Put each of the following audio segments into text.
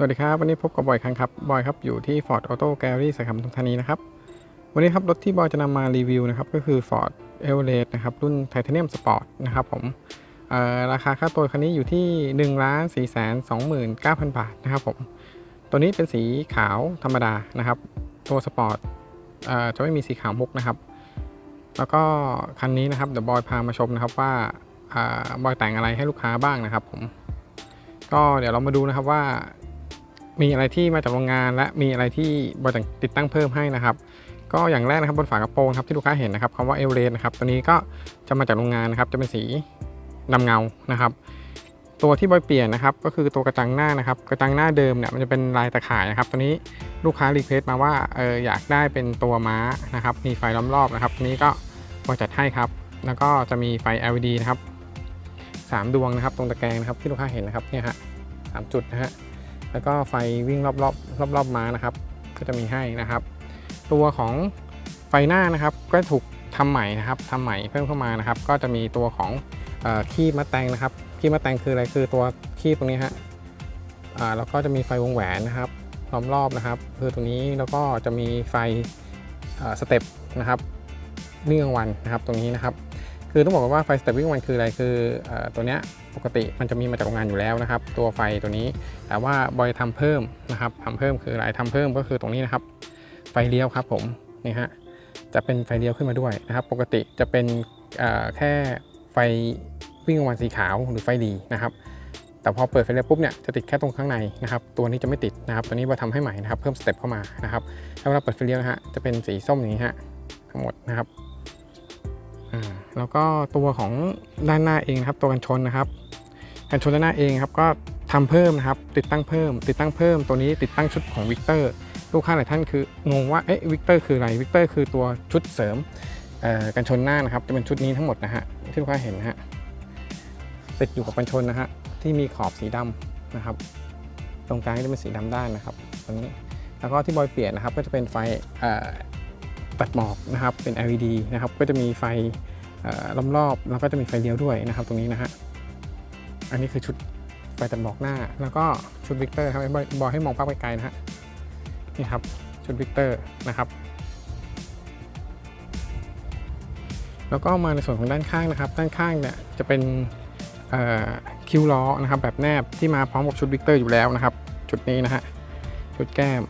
สวัสดีครับ วันนี้พบกับบอยครั้งครับ บอยครับ อยู่ที่ Ford Auto Gallery สาขาปทุมธานีนะครับ วันนี้ครับ รถที่บอยจะนำมารีวิวนะครับ ก็คือ Ford e v e r e s t นะครับ รุ่น Titanium Sport นะครับผมราคาค่าตัวคันนี้อยู่ที่1นึ่งล้านสี่แสนสองหมื่นเก้าพันบาทนะครับผม ตัวนี้เป็นสีขาวธรรมดานะครับ ตัวสปอร์ตจะไม่มีสีขาวมุกนะครับ แล้วก็คันนี้นะครับเดี๋ยวบอยพามาชมนะครับว่าอ่าบอยแต่งอะไรให้ลูกค้าบ้างนะครับผม ก็เดี๋ยวเรามาดูนะครับว่า มีอะไรที่มาจากโรงงาน และมีอะไรที่บริษัทติดตั้งเพิ่มให้นะครับ ก็อย่างแรกนะครับบนฝากระโปรงครับที่ลูกค้าเห็นนะครับคำว่าเอเวอเรสต์นะครับตัวนี้ก็จะมาจากโรงงานนะครับ จะเป็นสีดำเงานะครับ ตัวที่บอยเปลี่ยนนะครับ ก็คือตัวกระจังหน้านะครับ กระจังหน้าเดิมเนี่ยมันจะเป็นลายตะข่ายนะครับ ตัวนี้ลูกค้ารีเควสต์มาว่าเอออยากได้เป็นตัวม้านะครับ มีไฟล้อมรอบนะครับตัวนี้ก็บอยจัดให้ครับ แล้วก็จะมีไฟ LED นะครับสามดวงนะครับ ตรงตะแกรงนะครับที่ลูกค้าเห็นนะครับเนี่ยฮะสามจุดนะฮะ แล้วก็ไฟวิ่งรอบๆรอบๆม้านะครับ ก็จะมีให้นะครับ ตัวของไฟหน้านะครับ ก็ถูกทำใหม่นะครับทำใหม่เพิ่มเข้ามานะครับ ก็จะมีตัวของเออคีบมะแตงนะครับคีบมะแตงคืออะไรคือตัวคีบตรงนี้ฮะแล้วก็จะมีไฟวงแหวนนะครับล้อมรอบนะครับคือตรงนี้แล้วก็จะมีไฟสเต็ปนะครับวิ่งกลางวันนะครับตรงนี้นะครับ คือต้องบอกว่าไฟสเต็ปวิ่งกลางวันคืออะไรคืออตัวเนี้ย ปกติมันจะมีมาจากโรงงานอยู่แล้วนะครับ ตัวไฟตัวนี้ แต่ว่าบอยทำเพิ่มนะครับทำเพิ่มคืออะไรทำเพิ่มก็คือตรงนี้นะครับ ไฟเลี้ยวครับผมนี่ฮะจะเป็นไฟเลี้ยวขึ้นมาด้วยนะครับ ปกติจะเป็นแค่ไฟวิ่งกลางวันสีขาวหรือไฟดีนะครับ แต่พอเปิดไฟเลี้ยวปุ๊บเนี่ยจะติดแค่ตรงข้างในนะครับ ตัวนี้จะไม่ติดนะครับ ตัวนี้บอยทำให้ใหม่นะครับ เพิ่มสเต็ปเข้ามานะครับแล้วเวลาเปิดไฟเลี้ยวนะฮะจะเป็นสีส้มอย่างนี้ฮะทั้งหมดนะครับอ่าแล้วก็ตัวของด้านหน้าเองนะครับตัวกันชนนะครับ กันชนด้านหน้าเองครับก็ทำเพิ่มนะครับติดตั้งเพิ่ม ติดตั้งเพิ่มตัวนี้ติดตั้งชุดของวิกเตอร์ลูกค้าหลายท่านคืองงว่าเอ๊ะวิกเตอร์คืออะไรวิกเตอร์คือตัวชุดเสริมกันชนหน้านะครับจะเป็นชุดนี้ทั้งหมดนะฮะที่ลูกค้าเห็นนะฮะติดอยู่กับกันชนนะฮะที่มีขอบสีดำนะครับ ตรงกลางจะเป็นสีดำด้านนะครับตรงนี้แล้วก็ที่บอยเปลี่ยนนะครับก็จะเป็นไฟตัดหมอกนะครับเป็น LED นะครับก็จะมีไฟล้อมรอบแล้วก็จะมีไฟเลี้ยวด้วยนะครับ ตรงนี้นะฮะ อันนี้คือชุดไฟตัดหมอกหน้า แล้วก็ชุดวิกเตอร์ครับบอยบอกให้มองภาพไกลๆนะฮะนี่ครับชุดวิกเตอร์นะครับแล้วก็มาในส่วนของด้านข้างนะครับ ด้านข้างเนี่ยจะเป็นคิวล้อนะครับแบบแนบที่มาพร้อมกับชุดวิกเตอร์อยู่แล้วนะครับ จุดนี้นะฮะชุดแก้ม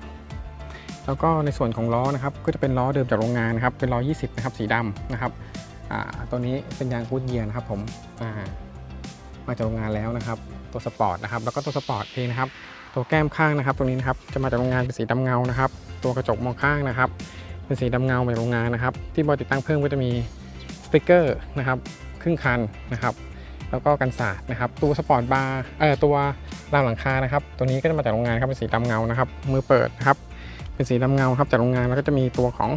แล้วก็ในส่วนของล้อนะครับ ก็จะเป็นล้อเดิมจากโรงงานนะครับ เป็นล้อ 20 นะครับสีดำนะครับอ่าตัวนี้เป็นยางกูดเยียร์นะครับผมอ่า มาจากโรงงานแล้วนะครับตัวสปอร์ตนะครับแล้วก็ตัวสปอร์ตเองนะครับตัวแก้มข้างนะครับ ตรงนี้นะครับจะมาจากโรงงานเป็นสีดำเงานะครับตัวกระจกมองข้างนะครับ เป็นสีดำเงามาจากโรงงานนะครับ ที่บอติดตั้งเพิ่มก็จะมีสติกเกอร์นะครับครึ่งคันนะครับ แล้วก็กันสาดนะครับตัวสปอร์ตบาร์เอ่อตัวราวหลังคานะครับ ตัวนี้ก็จะมาจากโรงงานครับเป็นสีดำเงานะครับมือเปิดครับเป็นสีดำเงาครับจากโรงงานแล้วก็จะมีตัวของ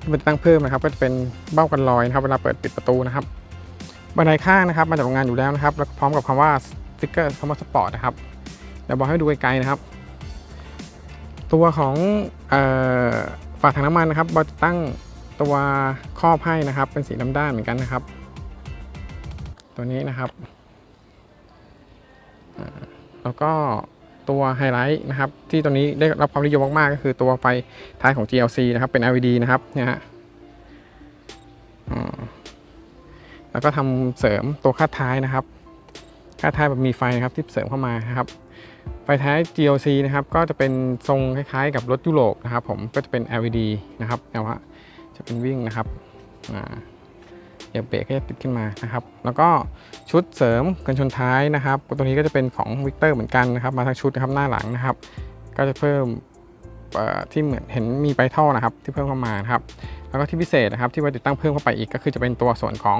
ที่เป็นตั้งเพิ่มนะครับ ก็จะเป็นเบ้ากันรอยนะครับเวลาเปิดปิดประตูนะครับ บันไดข้างนะครับมาจากโรงงานอยู่แล้วนะครับแล้วพร้อมกับคำว่าสติ๊กเกอร์คำว่าสปอร์ตนะครับเดี๋ยวบอกให้ดูไกลๆนะครับ ตัวของออฝาถังน้ำมันนะครับบอยติดตั้งตัวครอบให้นะครับ เป็นสีดำด้านเหมือนกันนะครับ ตัวนี้นะครับแล้วก็ตัวไฮไลท์นะครับที่ตัวนี้ได้รับความนิยมมากๆ ก็คือตัวไฟท้ายของ GLC นะครับเป็น LED นะครับเนี่ยฮะอืม แล้วก็ทำเสริมตัวคาดท้ายนะครับคาดท้ายแบบมีไฟนะครับที่เสริมเข้ามานะครับไฟท้าย GLC นะครับก็จะเป็นทรงคล้ายๆ กับรถยุโรปนะครับ ผมก็จะเป็น LED นะครับแต่ว่าจะเป็นวิ่งนะครับอ่าเหยียบเบรกก็จะติดขึ้นมานะครับ แล้วก็ชุดเสริมกันชนท้ายนะครับตัวนี้ก็จะเป็นของวิกเตอร์เหมือนกันนะครับ มาทั้งชุดนะครับหน้าหลังนะครับ ก็จะเพิ่มที่เหมือนเห็นมีไบท่อนะครับ ที่เพิ่มเข้ามานะครับ แล้วก็ที่พิเศษนะครับที่ว่าติดตั้งเพิ่มเข้าไปอีกก็คือจะเป็นตัวส่วนของ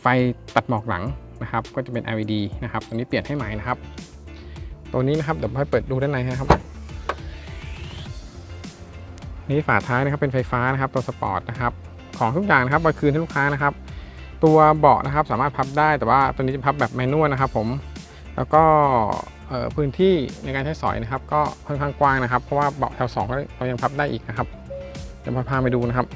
ไฟตัดหมอกหลังนะครับ ก็จะเป็น LED นะครับตัวนี้เปลี่ยนให้ใหม่นะครับ ตัวนี้นะครับเดี๋ยวให้เปิดดูด้านในนะครับ นี่ฝาท้ายนะครับเป็นไฟฟ้านะครับตัวสปอร์ตนะครับของทุกอย่างนะครับมาคืนให้ลูกค้านะครับ ตัวเบาะนะครับสามารถพับได้แต่ว่าตัวนี้จะพับแบบแมนนวลนะครับ ผมแล้วก็พื้นที่ในการใช้สอยนะครับ ก็ค่อนข้างกว้างนะครับ เพราะว่าเบาะแถวสองเรายังพับได้อีกนะครับเดี๋ยวมพาไปดูนะครับ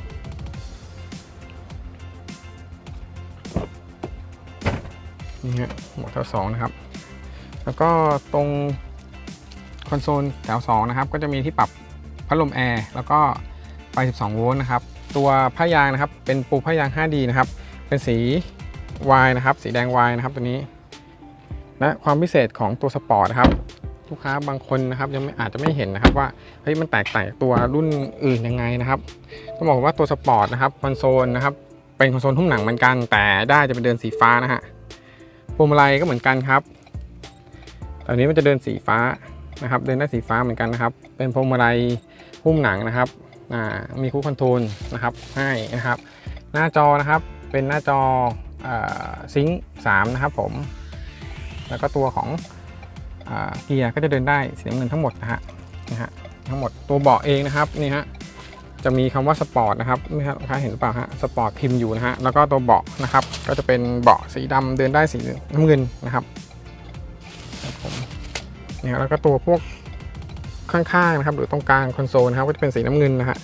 นี่ฮะหมวแถวสองนะครับ แล้วก็ตรงคอนโซลแถว2นะครับ ก็จะมีที่ปรับพัดลมแอร์แล้วก็ไฟ 12 โวลต์นะครับ ตัวผ้ายางนะครับ เป็นปูผ้ายาง 5D นะครับ เป็นสีวายนะครับ สีแดงวายนะครับตัวนี้ และความพิเศษของตัวสปอร์ตนะครับ ลูกค้าบางคนนะครับยังไม่อาจจะไม่เห็นนะครับว่าเฮ้ยมันแตกต่างตัวรุ่นอื่นยังไงนะครับต้องบอกว่าตัวสปอร์ตนะครับคอนโซลนะครับเป็นคอนโซลหุ้มหนังเหมือนกัน แต่ได้จะเป็นเดินสีฟ้านะฮะ พวงมาลัยก็เหมือนกันครับตอนนี้มันจะเดินสีฟ้านะครับ เดินได้สีฟ้าเหมือนกันนะครับ เป็นพวงมาลัยหุ้มหนังนะครับอ่ามีคู่คอนโทรลนะครับให้นะครับ หน้าจอนะครับเป็นหน้าจอซิงค์สามนะครับผม แล้วก็ตัวของอ่าเกียร์ก็จะเดินได้สีน้ำเงินทั้งหมดนะฮะนะฮะทั้งหมดตัวเบาะเองนะครับนี่ฮะ จะมีคำว่าสปอร์ตนะครับนี่ฮะลูกค้าเห็นหรือเปล่าฮะสปอร์ตพิมพ์อยู่นะฮะแล้วก็ตัวเบาะนะครับ ก็จะเป็นเบาะสีดำเดินได้สีน้ำเงินนะครับครับผมนี่ฮะแล้วก็ตัวพวกข้างๆนะครับ หรือตรงกลางคอนโซลนะครับก็จะเป็นสีน้ำเงินนะฮะ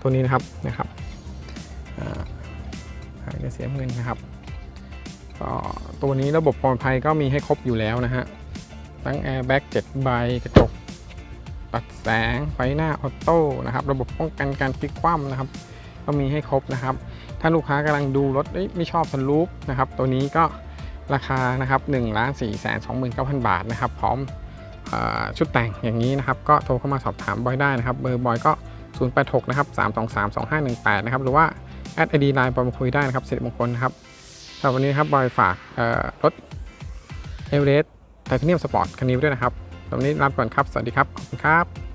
ตัวนี้นะครับนะครับอ่าจะสีน้ำเงินนะครับก็ตัวนี้ระบบปลอดภัยก็มีให้ครบอยู่แล้วนะฮะ ทั้งแอร์แบ็ก7ใบกระจก ตัดแสง ไฟหน้าออโต้นะครับระบบป้องกันการพลิกคว่ำนะครับก็มีให้ครบนะครับ ถ้าลูกค้ากำลังดูรถไม่ชอบซันรูฟนะครับตัวนี้ก็ราคานะครับ1 4 2 9 0 0 0 บาทนะครับ พร้อมชุดแต่งอย่างนี้นะครับ ก็โทรเข้ามาสอบถามบอยได้นะครับ เบอร์บอยก็ 086 นะครับ 323 2518 นะครับ หรือว่าแอดไอดีไลน์บอยมาคุยได้นะครับสิริมงคลนะครับสำหรับวันนี้ครับบอยฝากรถเอเวอเรสต์ไทเทเนียมสปอร์ตคันนี้ไว้ด้วยนะครับ ตรงนนี้ลาไปก่อนครับ สวัสดีครับ ขอบคุณครับ